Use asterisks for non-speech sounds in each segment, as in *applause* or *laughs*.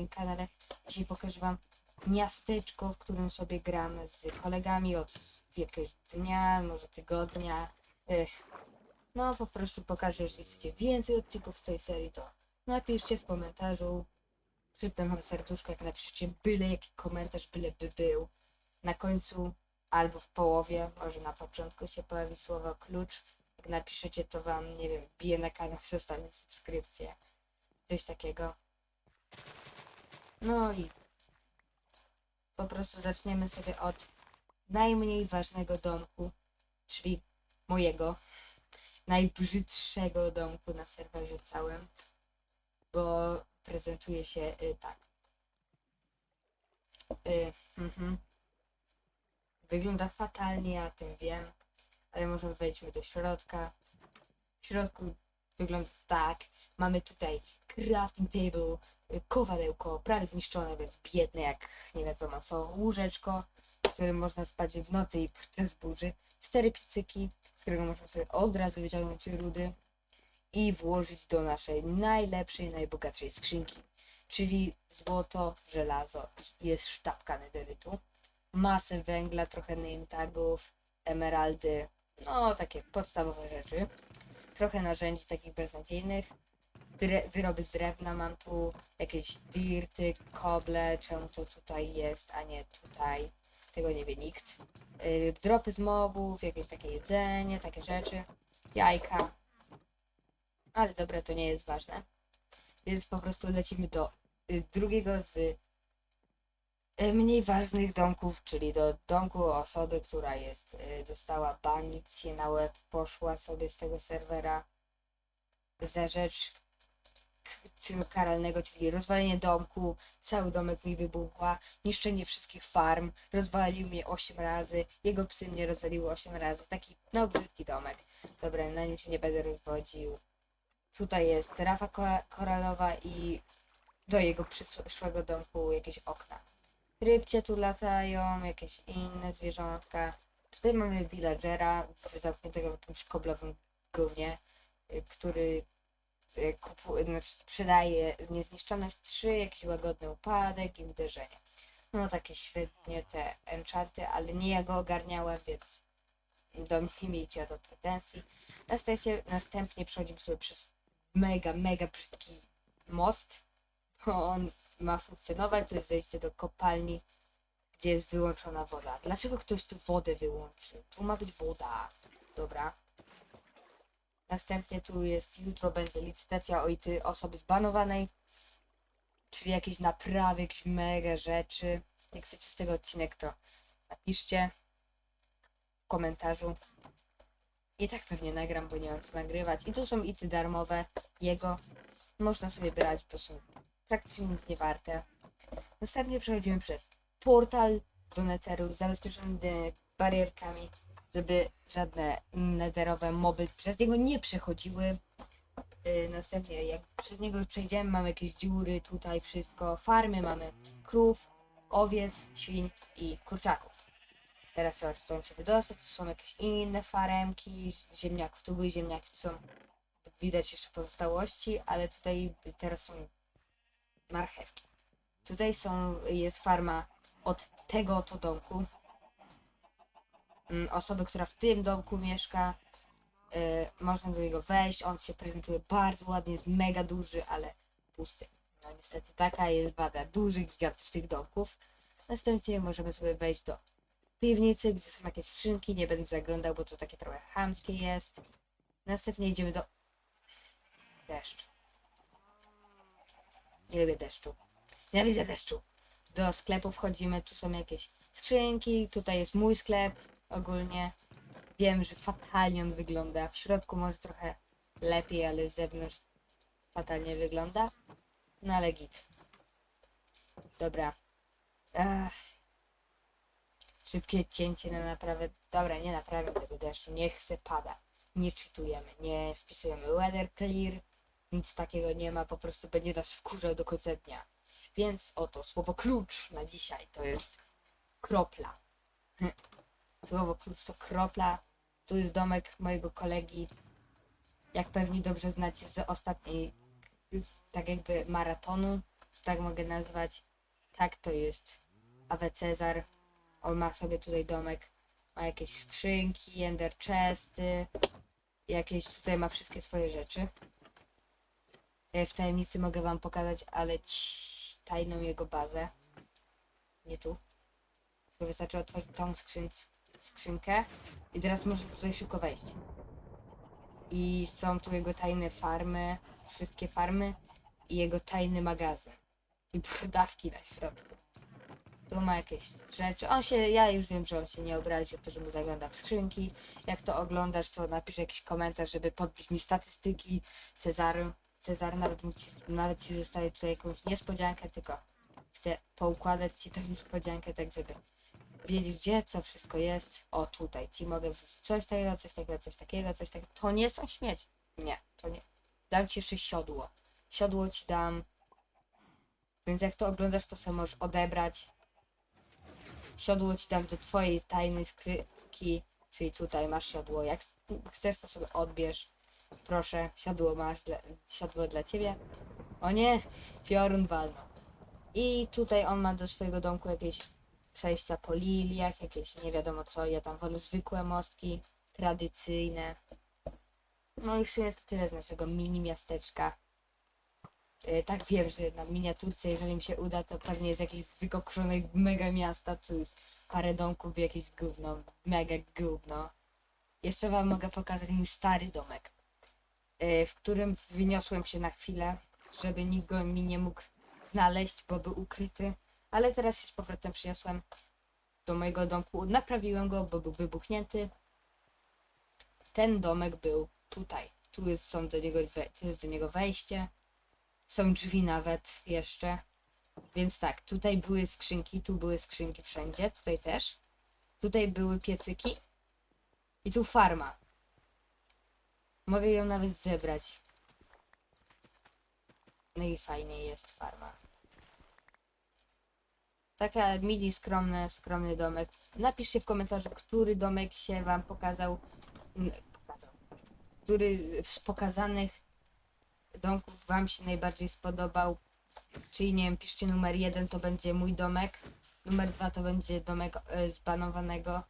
moim kanale. Dzisiaj pokażę wam miasteczko, w którym sobie gram z kolegami od jakiegoś dnia, może tygodnia. Ech. No po prostu pokażę, jeżeli chcecie więcej odcinków z tej serii, to napiszcie w komentarzu. Przypnę wam serduszko, jak napiszecie byle jaki komentarz, byle by był. Na końcu albo w połowie, może na początku się pojawi słowo klucz. Jak napiszecie, to wam, nie wiem, bije na kanał, *laughs* zostanie subskrypcję. Coś takiego. No i po prostu zaczniemy sobie od najmniej ważnego domku, czyli mojego, najbrzydszego domku na serwerze całym, bo prezentuje się y, tak. Y, mhm. Wygląda fatalnie, ja tym wiem, ale może wejdźmy do środka. W środku wygląda tak. Mamy tutaj crafting table, kowadełko, prawie zniszczone, więc biedne jak nie wiadomo co, łóżeczko, w którym można spać w nocy i *laughs* podczas burzy, cztery piecyki, z którego można sobie od razu wyciągnąć rudy i włożyć do naszej najlepszej, najbogatszej skrzynki, czyli złoto, żelazo i jest sztabka nederytu, masę węgla, trochę name tagów, emeraldy, no takie podstawowe rzeczy, trochę narzędzi takich beznadziejnych, wyroby z drewna mam tu, jakieś dirty, koble, czemu to tutaj jest, a nie tutaj, tego nie wie nikt. Yy, dropy z mobów, jakieś takie jedzenie, takie rzeczy, jajka, ale dobra, to nie jest ważne. Więc po prostu lecimy do y, drugiego z y, mniej ważnych domków, czyli do domku osoby, która jest, y, dostała banicję na łeb, poszła sobie z tego serwera za rzecz czynu karalnego, czyli rozwalenie domku, cały domek mi wybuchła, niszczenie wszystkich farm, rozwalił mnie 8 razy, jego psy mnie rozwaliły 8 razy, taki no brzydki domek. Dobra, na nim się nie będę rozwodził. Tutaj jest rafa ko- koralowa i do jego przyszłego domku jakieś okna. Rybcie tu latają, jakieś inne zwierzątka. Tutaj mamy villagera zamkniętego w jakimś koblowym gównie, y, który kupu- znaczy sprzedaje niezniszczalność 3, jakiś łagodny upadek i uderzenie. No takie średnie te enchanty, ale nie ja go ogarniałem, więc do mnie nie miejcie o to pretensji. Następnie, następnie przechodzimy sobie przez mega, mega brzydki most, bo on ma funkcjonować, to jest zejście do kopalni, gdzie jest wyłączona woda. Dlaczego ktoś tu wodę wyłączy? Tu ma być woda. Dobra. Następnie tu jest, jutro będzie licytacja o IT osoby zbanowanej, czyli jakieś naprawy, jakieś mega rzeczy. Jak chcecie z tego odcinek, to napiszcie w komentarzu. I tak pewnie nagram, bo nie mam co nagrywać. I tu są ity darmowe jego. Można sobie brać, bo są praktycznie nic nie warte. Następnie przechodzimy przez portal do netheru zabezpieczony barierkami, żeby żadne netherowe moby przez niego nie przechodziły. Yy, następnie jak przez niego już przejdziemy, mamy jakieś dziury, tutaj wszystko, farmy, mamy krów, owiec, świń i kurczaków. Teraz trzeba stąd się wydostać, tu są jakieś inne faremki, ziemniaków, tu były ziemniaki, tu są widać jeszcze pozostałości, ale tutaj teraz są marchewki. Tutaj są, jest farma od tego oto domku. Mm, Osoby, która w tym domku mieszka. y, można do niego wejść, on się prezentuje bardzo ładnie, jest mega duży, ale pusty. No niestety taka jest wada dużych, gigantycznych domków. Następnie możemy sobie wejść do piwnicy, gdzie są jakieś skrzynki, nie będę zaglądał, bo to takie trochę chamskie jest. Następnie idziemy do deszcz. Nie lubię deszczu. Nienawidzę deszczu. Do sklepu wchodzimy, tu są jakieś skrzynki, tutaj jest mój sklep ogólnie. Wiem, że fatalnie on wygląda. W środku może trochę lepiej, ale z zewnątrz fatalnie wygląda. No ale git. Dobra. Ach. Szybkie cięcie na naprawę. Dobra, nie naprawiam tego deszczu. Niech se pada. Nie czytujemy, nie wpisujemy weather clear. Nic takiego nie ma, po prostu będzie nas wkurzał do końca dnia. Więc oto słowo klucz na dzisiaj to jest kropla. *laughs* Słowo klucz to kropla. Tu jest domek mojego kolegi. Jak pewnie dobrze znacie z ostatniej, z, tak jakby maratonu. tak mogę nazwać. Tak to jest Awe Cezar. On ma sobie tutaj domek. Ma jakieś skrzynki, ender chesty. Jakieś tutaj ma wszystkie swoje rzeczy. E, W tajemnicy mogę wam pokazać, ale ci, tajną jego bazę. Nie tu. Tylko wystarczy otworzyć tą skrzynkę. I teraz możecie tutaj szybko wejść. I są tu jego tajne farmy, wszystkie farmy i jego tajny magazyn. I brodawki na środku. Tu ma jakieś rzeczy. On się, ja już wiem, że on się nie obrazi o to, że mu zagląda w skrzynki. Jak to oglądasz, to napisz jakiś komentarz, żeby podbić mi statystyki. Cezary, Cezar nawet, ci, nawet ci zostaje tutaj jakąś niespodziankę, tylko chcę poukładać ci tą niespodziankę, tak żeby wiedzieć, gdzie co wszystko jest. O, tutaj ci mogę wrzucić coś takiego, coś takiego, coś takiego, coś takiego. To nie są śmieci. Nie, to nie. Dam ci jeszcze siodło. Siodło ci dam. Więc jak to oglądasz, to sobie możesz odebrać. Siodło ci dam do twojej tajnej skrytki. Czyli tutaj masz siodło. Jak chcesz, to sobie odbierz. Proszę, siodło masz, dla, siodło dla ciebie. O nie, piorun walno. I tutaj on ma do swojego domku jakieś przejścia po liliach, jakieś nie wiadomo co, ja tam wolę zwykłe mostki, tradycyjne. No sumie to tyle z naszego mini miasteczka. E, tak wiem, że na miniaturce, jeżeli mi się uda, to pewnie jest jakieś wykokszone mega miasta, tu jest parę domków, jakieś gówno, mega gówno. Jeszcze wam mogę pokazać mój stary domek, e, w którym wyniosłem się na chwilę, żeby nikt go mi nie mógł znaleźć, bo był ukryty. Ale teraz się z powrotem przyniosłem do mojego domku, naprawiłem go, bo był wybuchnięty. Ten domek był tutaj. Tu jest, są do niego, tu jest do niego wejście. Są drzwi nawet jeszcze. Więc tak, tutaj były skrzynki, tu były skrzynki wszędzie, tutaj też. Tutaj były piecyki. I tu farma. Mogę ją nawet zebrać. No i fajnie jest farma. Taka mini skromny, skromny domek. Napiszcie w komentarzu, który domek się wam pokazał. pokazał. Który z pokazanych domków wam się najbardziej spodobał. Czyli nie wiem, piszcie numer jeden to będzie mój domek. Numer dwa to będzie domek e, zbanowanego.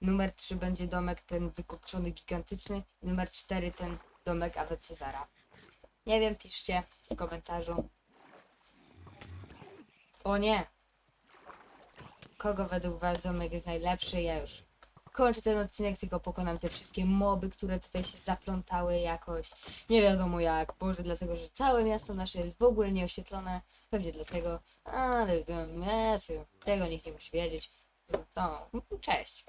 Numer trzy będzie domek ten wykutrzony gigantyczny. Numer cztery ten domek Awe Cezara. Nie wiem, piszcie w komentarzu. O nie! Kogo według was domek jest najlepszy? Ja już kończę ten odcinek, tylko pokonam te wszystkie moby, które tutaj się zaplątały jakoś. Nie wiadomo jak. Może dlatego, że całe miasto nasze jest w ogóle nieoświetlone. Pewnie dlatego. Ale ja, tego nikt nie musi wiedzieć. No, cześć.